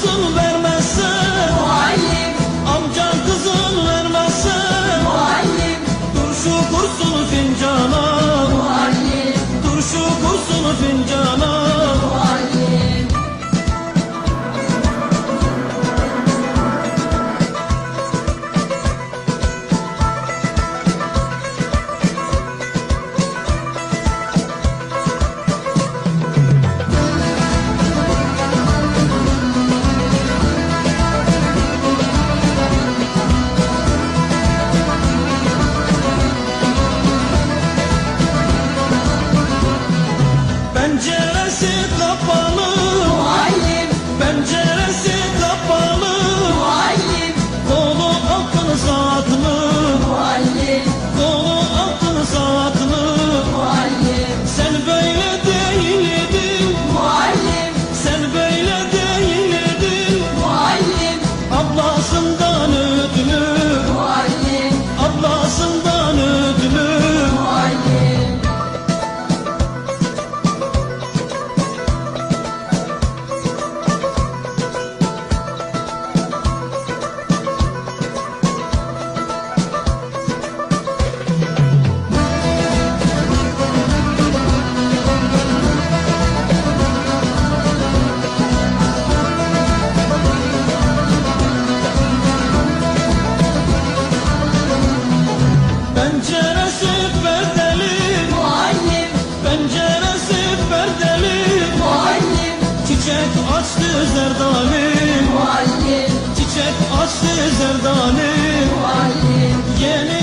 kızın vermezse muallim, Amcan kızın vermezse muallim, Dur şu kursun fincana. Muallim, Dur şu kursun fincana altın saatlı muallim, Kolu altın saatlı muallim, Sen böyle değildin. Muallim, Sen böyle değildin. Muallim, Ablasından ödülü Çiçek açtı zerdane. Muallim. Çiçek açtı zerdane. Muallim. Yeni